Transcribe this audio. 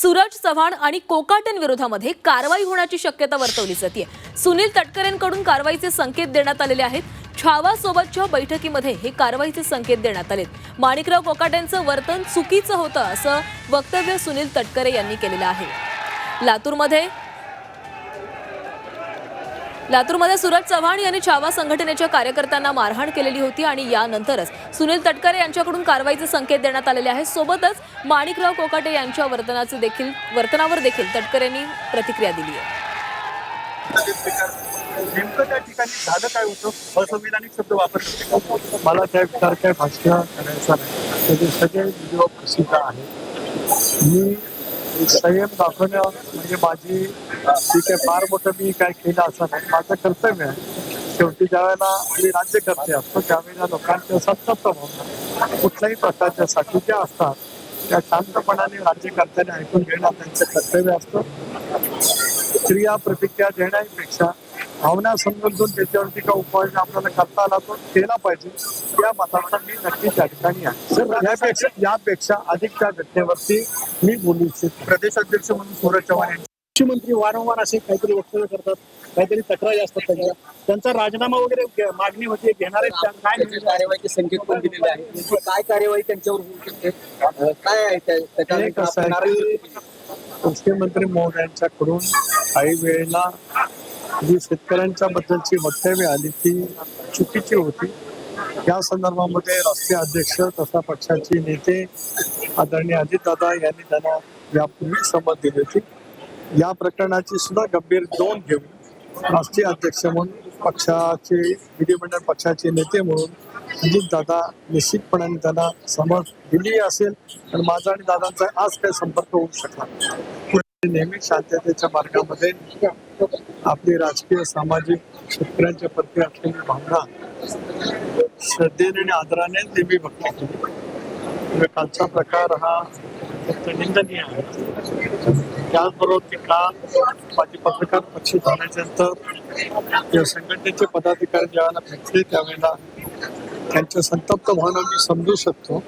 सूरज चव्हाण आणि कोकाटन विरोधामध्ये कारवाई होण्याची शक्यता वर्तवली जाते सुनील तटकरेंकडून कारवाईचे संकेत देण्यात आलेले आहेत. छावासोबतच्या बैठकीमध्ये हे कारवाईचे संकेत देण्यात आलेत. माणिकराव कोकाटेंचं वर्तन चुकीचं होतं असं वक्तव्य सुनील तटकरे यांनी केलेलं आहे. लातूरमध्ये लातूरमध्ये सूरज चव्हाण यांनी छावा संघटनेच्या कार्यकर्त्यांना मारहाण केलेली होती आणि यानंतरच सुनील तटकरे यांच्याकडून कारवाईचे संकेत देण्यात आलेले आहेत. सोबतच माणिकराव कोकाटे यांच्या वर्तनाचे देखील वर्तनावर देखील तटकरेंनी प्रतिक्रिया दिली आहे. नेमकं त्या ठिकाणी झालं काय होतं? असंविधानिक शब्द वापरले मला त्यासारख्या भाष्य करायचा नाही. सगळे व्हिडिओ प्रसिद्ध आहेत. मी संयम दाखवणं म्हणजे माझी तिथे आहे फार मोठं मी काय केलं असं नाही. माझं कर्तव्य आहे. शेवटी ज्यावेळेला मी राज्यकर्ते असतो त्यावेळेला लोकांच्या संतप्त भावना कुठल्याही प्रकारच्या साठी ज्या असतात त्या शांतपणाने राज्यकर्त्याने ऐकून घेणं त्यांचं कर्तव्य असतं. क्रिया प्रतिक्रिया देण्यापेक्षा भावना समजून त्याच्यावरती का उपाययोजना आपल्याला करता आला तो केला पाहिजे. या मताचा मी नक्की त्या ठिकाणी आहे. सर यापेक्षा यापेक्षा अधिक त्या घटनेवरती मी बोलू इच्छित. प्रदेशाध्यक्ष म्हणून सूरज चव्हाण यांची मुख्यमंत्री वारंवार असे काहीतरी वक्तव्य करतात काहीतरी तक्रारी असतात त्यांच्या. त्यांचा राजीनामा वगैरे मागणी होती घेणार आहेत त्या- काय कार्यवाहीचे संकेत पण दिलेले आहेत नेमकी काय कार्यवाही त्यांच्यावर होऊ शकते? काय आहे त्या- आहे मुख्यमंत्री महोदयांच्याकडून काही वेळेला जी शेतकऱ्यांच्या बद्दलची वक्तव्य आली ती चुकीची होती. या संदर्भामध्ये राष्ट्रीय अध्यक्ष तथा पक्षाचे नेते आदरणीय अजितदादा यांनी त्यांना यापूर्वी समज दिली होती. या प्रकरणाची सुद्धा गंभीर नोंद घेऊन राष्ट्रीय अध्यक्ष म्हणून पक्षाचे विधिमंडळ पक्षाचे नेते म्हणून अजितदादा निश्चितपणाने त्यांना समज दिली असेल. तर माझा आणि दादांचा आज काही संपर्क होऊ शकला नेहमी शांततेच्या मार्गामध्ये आपली राजकीय सामाजिक शेतकऱ्यांच्या प्रती असलेली भावना श्रद्धेने आणि आदराने नेहमी बघतो. केली कालचा प्रकार हा निंदनीय आहे. त्याचबरोबर ती काल माझी पत्रकार पक्ष झाल्यानंतर या संघटनेचे पदाधिकारी ज्यावेळेला भेटले त्यावेळेला त्यांच्या संतप्त भावना मी समजू शकतो.